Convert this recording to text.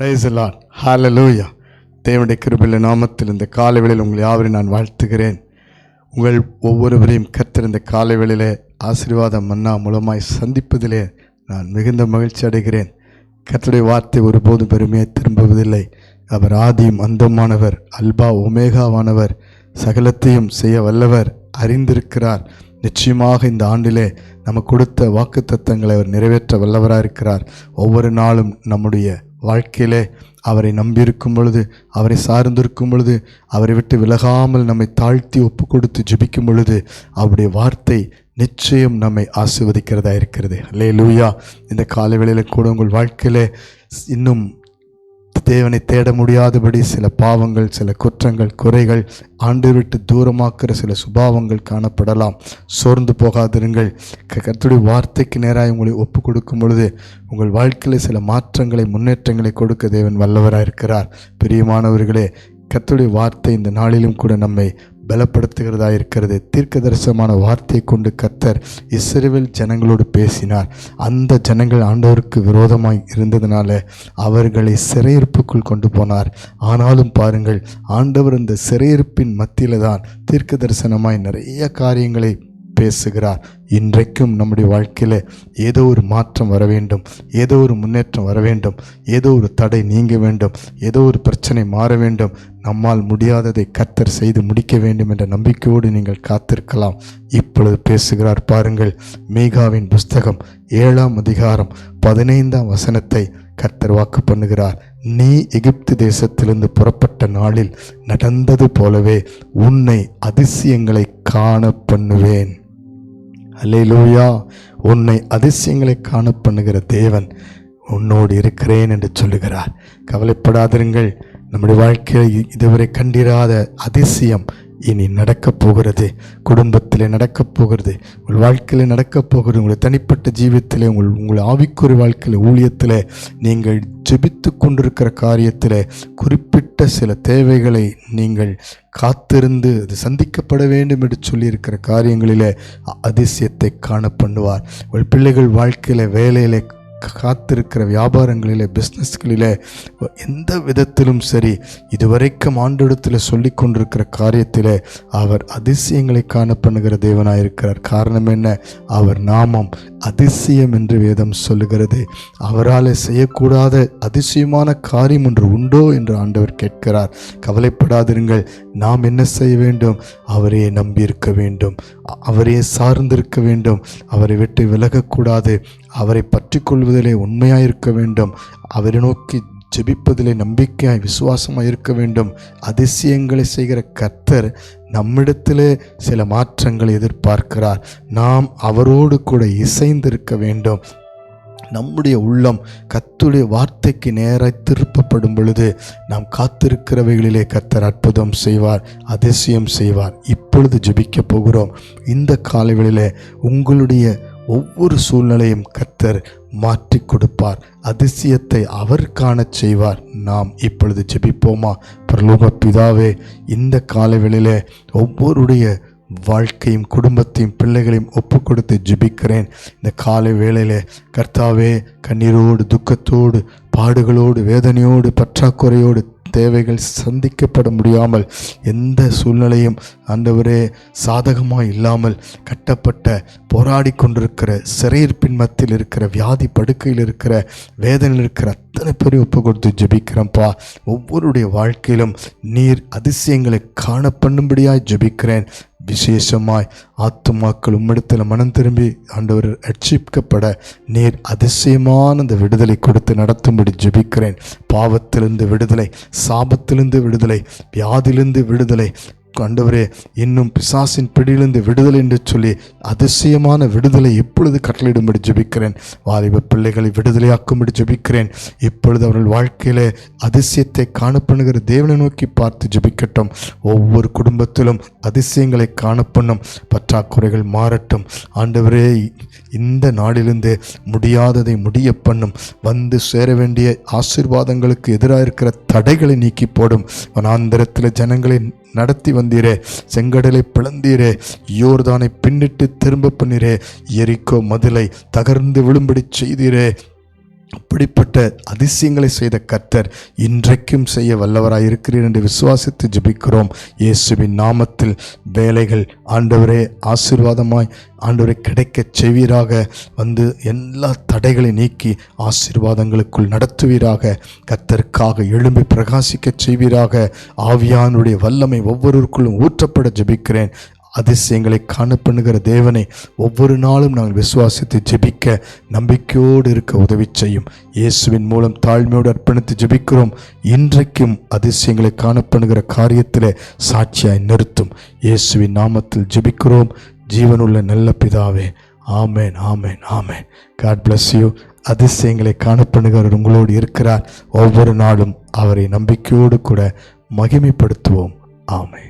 Price ஹாலலூயா தேவனுடைய கிருபில நாமத்தில் இந்த காலைவேளையில் உங்கள் யாவரையும் நான் வாழ்த்துகிறேன். உங்கள் ஒவ்வொருவரையும் கத்திருந்த காலை வேளையிலே ஆசீர்வாதம் மன்னா மூலமாய் சந்திப்பதிலே நான் மிகுந்த மகிழ்ச்சி அடைகிறேன். கத்தருடைய வார்த்தை ஒருபோதும் பெருமையை திரும்புவதில்லை. அவர் ஆதியும் அந்தமானவர் அல்பா ஒமேகாவானவர் சகலத்தையும் செய்ய வல்லவர் அறிந்திருக்கிறார். நிச்சயமாக இந்த ஆண்டிலே நமக்கு கொடுத்த வாக்கு தத்தங்களை அவர் நிறைவேற்ற வல்லவராக இருக்கிறார் ஒவ்வொரு நாளும் நம்முடைய வாழ்க்கையிலே அவரை நம்பியிருக்கும் பொழுது அவரை சார்ந்திருக்கும் பொழுது அவரை விட்டு விலகாமல் நம்மை தாழ்த்தி ஒப்பு கொடுத்து ஜெபிக்கும் பொழுது அவருடைய வார்த்தை நிச்சயம் நம்மை ஆசீர்வதிக்கிறதா இருக்கிறது. அல்லே லூயா இந்த காலவேளையில் கூட உங்கள் வாழ்க்கையிலே இன்னும் தேவனை தேட முடியாதபடி சில பாவங்கள் சில குற்றங்கள் குறைகள் ஆண்டு விட்டு தூரமாக்குற சில சுபாவங்கள் காணப்படலாம். சோர்ந்து போகாதிருங்கள். க- வார்த்தைக்கு நேராக உங்களை ஒப்பு கொடுக்கும் பொழுது உங்கள் வாழ்க்கையில் சில மாற்றங்களை முன்னேற்றங்களை கொடுக்க தேவன் வல்லவராக இருக்கிறார் பிரியமானவர்களே கத்துடைய வார்த்தை இந்த நாளிலும் கூட நம்மை பலப்படுத்துகிறதா இருக்கிறது. தீர்க்க தரிசனமான வார்த்தையை கொண்டு கத்தர் இஸ்ரவேல் ஜனங்களோடு பேசினார். அந்த ஜனங்கள் ஆண்டவருக்கு விரோதமாய் இருந்ததுனால அவர்களை சிறையிருப்புக்குள் கொண்டு போனார். ஆனாலும் பாருங்கள் ஆண்டவர் இந்த சிறையிருப்பின் மத்தியில் தான் தீர்க்க தரிசனமாய் நிறைய காரியங்களை பேசுகிறார். இன்றைக்கும் நம்முடைய வாழ்க்கையில் ஏதோ ஒரு மாற்றம் வர வேண்டும் ஏதோ ஒரு முன்னேற்றம் வர வேண்டும் ஏதோ ஒரு தடை நீங்க வேண்டும் ஏதோ ஒரு பிரச்சனை மாற வேண்டும். நம்மால் முடியாததை கத்தர் செய்து முடிக்க வேண்டும் என்ற நம்பிக்கையோடு நீங்கள் காத்திருக்கலாம். இப்பொழுது பேசுகிறார் பாருங்கள் மீகாவின் புஸ்தகம் ஏழாம் அதிகாரம் பதினைந்தாம் வசனத்தை கத்தர் வாக்கு பண்ணுகிறார். நீ எகிப்து தேசத்திலிருந்து புறப்பட்ட நாளில் நடந்தது போலவே உன்னை அதிசயங்களை காண பண்ணுவேன். அல்லேலூயா. உன்னை அதிசயங்களை காண பண்ணுகிற தேவன் உன்னோடு இருக்கிறேன் என்று சொல்லுகிறார். கவலைப்படாதிருங்கள். நம்முடைய வாழ்க்கையில் இதுவரை கண்டிராத அதிசயம் இனி நடக்கப் போகிறது குடும்பத்தில் நடக்கப் போகிறது உங்கள் வாழ்க்கையில் நடக்கப் போகிறது உங்கள் தனிப்பட்ட ஜீவியத்திலே உங்கள் உங்கள் ஆவிக்குறி வாழ்க்கையில் ஊழியத்தில் நீங்கள் ஜெபித்து கொண்டிருக்கிற காரியத்தில் குறிப்பிட்ட சில தேவைகளை நீங்கள் காத்திருந்து அது சந்திக்கப்பட வேண்டும் என்று சொல்லியிருக்கிற காரியங்களில் அதிசயத்தை காண பண்ணுவார். உங்கள் பிள்ளைகள் வாழ்க்கையில் வேலையில் காத்திருக்கிற வியாபாரங்களில் பிஸ்னஸ்களிலே எந்த விதத்திலும் சரி இதுவரைக்கும் ஆண்டிடத்தில் சொல்லி கொண்டிருக்கிற காரியத்தில் அவர் அதிசயங்களை காண பண்ணுகிற தேவனாயிருக்கிறார். காரணம் என்ன? அவர் நாமம் அதிசயம் என்று வேதம் சொல்லுகிறது. அவரால் செய்யக்கூடாத அதிசயமான காரியம் ஒன்று உண்டோ என்று ஆண்டவர் கேட்கிறார். கவலைப்படாதிருங்கள். நாம் என்ன செய்ய வேண்டும்? அவரையே நம்பியிருக்க வேண்டும். அவரே அவரையே சார்ந்திருக்க வேண்டும். அவரை விட்டு விலகக்கூடாது. அவரை பற்றி கொள்வதிலே உண்மையாயிருக்க வேண்டும். அவரை நோக்கி ஜெபிப்பதிலே நம்பிக்கையாய் விசுவாசமாக இருக்க வேண்டும். அதிசயங்களை செய்கிற கர்த்தர் நம்மிடத்திலே சில மாற்றங்களை எதிர்பார்க்கிறார். நாம் அவரோடு கூட இசைந்திருக்க வேண்டும். நம்முடைய உள்ளம் கத்துடைய வார்த்தைக்கு நேராய் திருப்பப்படும் பொழுது நாம் காத்திருக்கிறவைகளிலே கத்தர் அற்புதம் செய்வார் அதிசயம் செய்வார். இப்பொழுது ஜபிக்கப் போகிறோம். இந்த காலைகளிலே உங்களுடைய ஒவ்வொரு சூழ்நிலையும் கத்தர் மாற்றி கொடுப்பார். அதிசயத்தை அவர் காணச் செய்வார். நாம் இப்பொழுது ஜெபிப்போமா? பிரலோக பிதாவே இந்த காலைகளிலே ஒவ்வொருடைய வாழ்க்கையும் குடும்பத்தையும் பிள்ளைகளையும் ஒப்பு கொடுத்து ஜெபிக்கிறேன். இந்த காலை வேளையில் கர்த்தாவே கண்ணீரோடு துக்கத்தோடு பாடுகளோடு வேதனையோடு பற்றாக்குறையோடு தேவைகள் சந்திக்கப்பட முடியாமல் எந்த சூழ்நிலையும் ஆண்டவரே சாதகமாக இல்லாமல் கட்டப்பட்ட போராடி கொண்டிருக்கிற சிறையிருப்பின் மத்தியில் இருக்கிற வியாதி படுக்கையில் இருக்கிற வேதனையில் இருக்கிற அத்தனை பேரையும் ஒப்பு கொடுத்து ஜெபிக்கிறேன்ப்பா. ஒவ்வொருடைய வாழ்க்கையிலும் நீர் அதிசயங்களை காண பண்ணும்படியாய் ஜெபிக்கிறேன். விசேஷமாய் ஆத்துமாக்கள் உம்மிடத்தில் மனம் திரும்பி ஆண்டவர் ரட்சிக்கப்பட நீர் அதிசயமான அந்த விடுதலை கொடுத்து நடத்தும்படி ஜெபிக்கிறேன். பாவத்திலிருந்து விடுதலை சாபத்திலிருந்து விடுதலை வியாதிலிருந்து விடுதலை ஆண்டவரே இன்னும் பிசாசின் பிடியிலிருந்து விடுதலை என்று சொல்லி அதிசயமான விடுதலை இப்பொழுது கட்டளையிடும்படி ஜெபிக்கிறேன். வாலிப பிள்ளைகளை விடுதலையாக்கும்படி ஜெபிக்கிறேன். இப்பொழுது அவர்கள் வாழ்க்கையில் அதிசயத்தை காணப்பண்ணுகிற தேவனை நோக்கி பார்த்து ஜெபிக்கட்டும். ஒவ்வொரு குடும்பத்திலும் அதிசயங்களை காணப்பண்ணும். பற்றாக்குறைகள் மாறட்டும். ஆண்டவரே இந்த நாளிலிருந்து முடியாததை முடிய பண்ணும் வந்து சேர வேண்டிய ஆசீர்வாதங்களுக்கு எதிராக இருக்கிற தடைகளை நீக்கி போடும். வனாந்திரத்தில் ஜனங்களை நடத்தி வந்தீரே செங்கடலை பிளந்தீரே யோர்தானை பின்னிட்டு திரும்ப பண்ணிரே எரிக்கோ மதிலை தகர்ந்து விழும்படி செய்தீரே. அப்படிப்பட்ட அதிசயங்களை செய்த கர்த்தர் இன்றைக்கும் செய்ய வல்லவராய் இருக்கிறீர் என்று விசுவாசித்து ஜெபிக்கிறோம். இயேசுவின் நாமத்தில் வேலைகள் ஆண்டவரே ஆசீர்வாதமாய் ஆண்டவரை கிடைக்கச் செய்வீராக. வந்து எல்லா தடைகளை நீக்கி ஆசீர்வாதங்களுக்குள் நடத்துவீராக. கர்த்தருக்காக எழும்பி பிரகாசிக்கச் செய்வீராக. ஆவியானுடைய வல்லமை ஒவ்வொருவருக்குள்ளும் ஊற்றப்பட ஜெபிக்கிறேன். அதிசயங்களை காணப்பண்ணுகிற தேவனை ஒவ்வொரு நாளும் நாங்கள் விசுவாசித்து ஜெபிக்க நம்பிக்கையோடு இருக்க உதவி செய்யும். இயேசுவின் மூலம் தாழ்மையோடு அர்ப்பணித்து ஜெபிக்கிறோம். இன்றைக்கும் அதிசயங்களை காணப்பண்ணுகிற காரியத்தில் சாட்சியாய் நிறுத்தும். இயேசுவின் நாமத்தில் ஜெபிக்கிறோம். ஜீவனுள்ள நல்ல பிதாவே ஆமேன் ஆமேன் ஆமேன். காட் பிளஸ் யூ அதிசயங்களை காணப்பண்ணுகிறவர் உங்களோடு இருக்கிறார். ஒவ்வொரு நாளும் அவரை நம்பிக்கையோடு கூட மகிமைப்படுத்துவோம். ஆமை